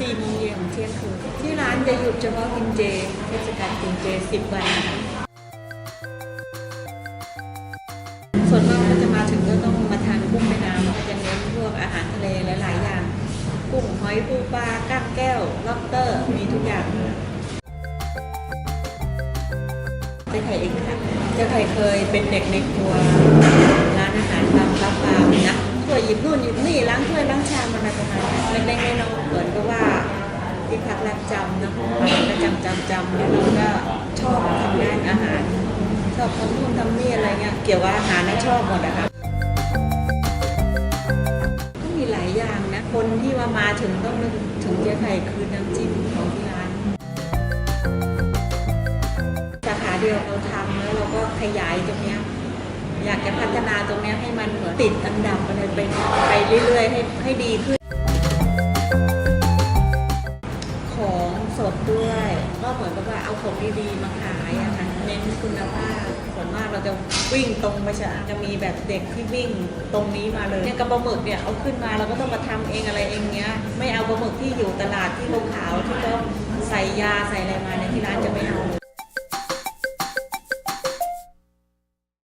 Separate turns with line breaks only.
4โมงเย็นเที่ยงคืนที่ร้านจะหยุดเฉพาะกินเจเทศกาลกินเจ 10 วัน ส่วนมากก็จะมาถึงก็ต้องมาทานกุ้งแม่น้ำก็จะเน้นพวกอาหารทะเลหลาย ๆ อย่าง กุ้งหอยปูปลาก้างแก้วล็อบสเตอร์มีทุกอย่างเจ๊ไข่เองค่ะเจ๊ไข่เคยเป็นเด็กในครัวร้านอาหารตามรับฟาร์มนะ ล็กๆน้อยๆเหมือนกับว่าที่พักแรมจำเนอะก็จำจำจำแล้วเราก็ชอบทำงานอาหาร ชอบทำนู่นทำนี่อะไรเงี้ยเกี่ยวกับอาหารนะชอบหมดอะค่ะก็มีหลายอย่างนะคนที่ว่ามาถึงต้องนึกถึงเจ๊ไข่คือน้ำจิ้มของที่ร้านสาขาเดียวเราทำแล้วเราก็ขยายตรงเนี้ยอยากจะพัฒนาตรงนี้ให้มันเหมือนติดอันดับอะไรไปไปเรื่อยๆ ให้ให้ดีขึ้น เหมือนกับว่าเอาของดีๆมาขายอะค่ะเน้นคุณภาพส่วนมากเราจะวิ่งตรงไปชะจะมีแบบเด็กที่วิ่งตรงนี้มาเลยเนี่ยกระปลาหมึกเนี่ยเอาขึ้นมาเราก็ต้องมาทำเองอะไรเองเนี้ย ไม่เอาปลาหมึกที่อยู่ตลาดที่ขาวที่ต้องใส่ยาใส่อะไรมาเนี่ยที่ร้านจะไม่เอาเลย